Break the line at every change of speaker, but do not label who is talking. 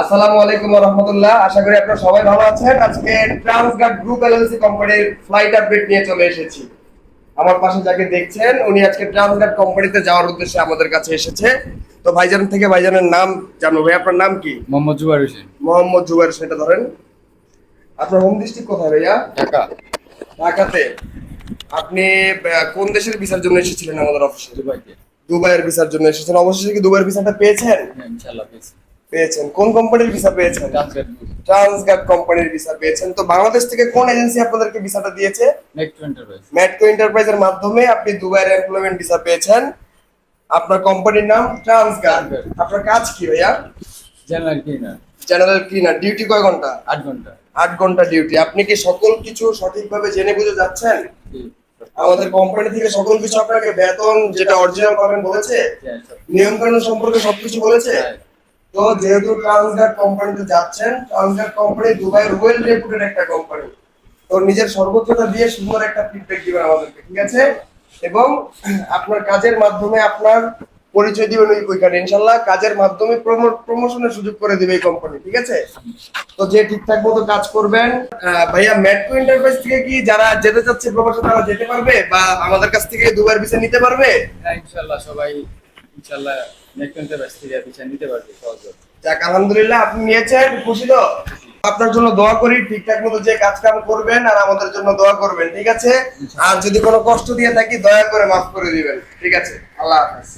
আসসালামু আলাইকুম রহমতুল্লাহ। আশা করি আপনারা সবাই ভালো আছেন। আজকে ট্রান্সগার্ড গ্রুপ এলএলসি কোম্পানির ফ্লাইট আপডেট নিয়ে চলে এসেছি। আমার পাশে যাকে দেখছেন উনি আজকে ট্রান্সগার্ড কোম্পানিতে যাওয়ার উদ্দেশ্যে আমাদের কাছে এসেছে। তো ভাইজান থেকে ভাইজানের নাম জানো ভাই আপনার নাম কি?
মোহাম্মদ হোসেন।
মোহাম্মদ জুবাইর সেটা ধরেন। আপনার হোম ডিস্ট্রিক্ট কোথায় ভাইয়া?
ঢাকা।
ঢাকাতে। আপনি কোন দেশের ভিসার জন্য এসেছিলেন আমাদের অফিসে
দুবাইতে।
দুবাইয়ের ভিসার জন্য এসেছেন। অবশেষে কি দুবাইয়ের ভিসাটা পেয়েছেন?
হ্যাঁ পেয়েছি।
পেয়েছেন? কোন কোম্পানির ভিসা পেয়েছেন? ট্রান্সগার্ড কোম্পানির ভিসা পেয়েছেন। তো বাংলাদেশ থেকে কোন এজেন্সি আপনাদেরকে ভিসাটা দিয়েছে?
নেক্সট এন্টারপ্রাইজ
ম্যাটকো এন্টারপ্রাইজের মাধ্যমে আপনি দুবাইয়ের এমপ্লয়মেন্ট ভিসা পেয়েছেন। আপনার কোম্পানির নাম ট্রান্সগার্ড আপনার কাজ কি ভাইয়া?
General cleaner
general cleaner duty কয় ঘণ্টা?
আট ঘণ্টা।
আট ঘণ্টা ডিউটি আপনি কি সকল কিছু সঠিকভাবে জেনে বুঝে যাচ্ছেন? আমাদের কোম্পানি থেকে সকল কিছু আপনাকে বেতন যেটা অরিজিনাল পাবেন বলেছে? নিয়ম কানুন সম্পর্কে সবকিছু বলেছে? তো যেহেতু ট্রান্সগার্ড কোম্পানিতে যাচ্ছেন ট্রান্সগার্ড কোম্পানি দুবাইয়ের ওয়েল রেপুটেড একটা কোম্পানি তো নিজের সর্বোচ্চটা দিয়ে সুন্দর একটা ফিডব্যাক দিবেন আমাদেরকে, ঠিক আছে? এবং আপনার কাজের মাধ্যমে আপনার পরিচয় দিবেন ওইখানে। ইনশাল্লাহ কাজের মাধ্যমে প্রমোশনের সুযোগ করে দিবে এই কোম্পানি ঠিক আছে? তো যে ঠিকঠাক মতো কাজ করবেন ভাইয়া মেট্রো এন্টারপ্রাইজ থেকে কি যারা যেতে চাচ্ছে প্রবাসে তারা যেতে পারবে? বা আমাদের কাছ থেকে দুবার ভিসা নিতে পারবে?
হ্যাঁ ইনশাল্লাহ সবাই ইনশাল্লাহ নেক্সট এন্টারপ্রাইজ থেকে পিছনে নিতে পারবে, সহজে।
যাক, আলহামদুলিল্লাহ, আপনি নিয়েছেন, খুশি তো? আপনার জন্য দোয়া করি, ঠিকঠাক মতো যে কাজ কাম করবেন আর আমাদের জন্য দোয়া করবেন, ঠিক আছে? আর যদি কোনো কষ্ট দিয়ে থাকি, দয়া করে মাফ করে দিবেন, ঠিক আছে? আল্লাহ হাফেজ।